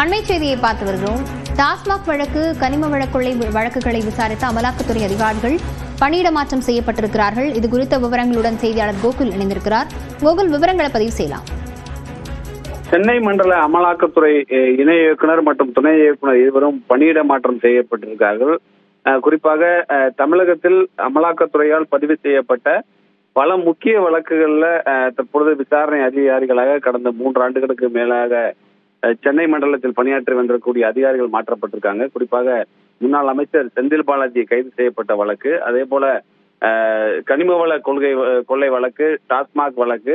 அண்மை செய்தியை பார்த்து வருகிறோம். டாஸ்மாக் வழக்கு கனிம வழக்குள்ளை வழக்குகளை விசாரித்த அமலாக்கத்துறை அதிகாரிகள் பணியிட மாற்றம் செய்யப்பட்டிருக்கிறார்கள். இது குறித்த விவரங்களுடன் செய்தியாளர் கோகுல் இணைந்திருக்கிறார். கோகுல் விவரங்களை பதிவு செய்யலாம். சென்னை மண்டல அமலாக்கத்துறை இணை இயக்குனர் மற்றும் துணை இயக்குனர் இருவரும் பணியிட மாற்றம் செய்யப்பட்டிருக்கிறார்கள். குறிப்பாக அஹ், தமிழகத்தில் அமலாக்கத்துறையால் பதிவு செய்யப்பட்ட பல முக்கிய வழக்குகள்ல தற்பொழுது விசாரணை அதிகாரிகளாக கடந்த மூன்று ஆண்டுகளுக்கு மேலாக சென்னை மண்டலத்தில் பணியாற்றி வந்திருக்கக்கூடிய அதிகாரிகள் மாற்றப்பட்டிருக்காங்க. குறிப்பாக முன்னாள் அமைச்சர் செந்தில் பாலாஜி கைது செய்யப்பட்ட வழக்கு அதே போல கனிம கனிமவள கொள்கை கொள்ளை வழக்கு டாஸ்மாக் வழக்கு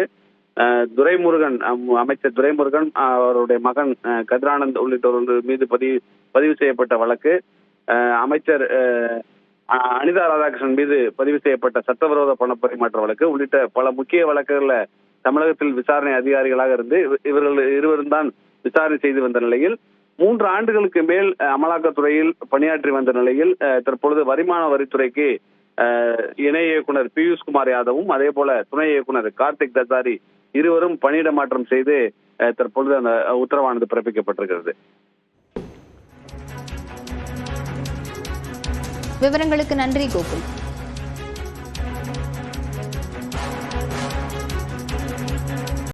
துரைமுருகன் அமைச்சர் துரைமுருகன் அவருடைய மகன் கதிரானந்த் உள்ளிட்டோர் மீது பதிவு பதிவு செய்யப்பட்ட வழக்கு அஹ், அமைச்சர் அஹ், அனிதா ராதாகிருஷ்ணன் மீது பதிவு செய்யப்பட்ட சட்டவிரோத பண பரிமாற்ற வழக்கு உள்ளிட்ட பல முக்கிய வழக்குகள்ல தமிழகத்தில் விசாரணை அதிகாரிகளாக இருந்து இவர்கள் இருவரும் தான் விசாரணை செய்து வந்த நிலையில் மூன்று ஆண்டுகளுக்கு மேல் அமலாக்கத்துறையில் பணியாற்றி வந்த நிலையில் தற்பொழுது வருமான வரித்துறைக்கு இணை இயக்குனர் பியூஷ் குமார் யாதவும் அதே போல துணை இயக்குனர் கார்த்திக் தத்தாரி இருவரும் பணியிட மாற்றம் செய்து தற்பொழுது அந்த உத்தரவானது பிறப்பிக்கப்பட்டிருக்கிறது. விவரங்களுக்கு நன்றி கோகுல்.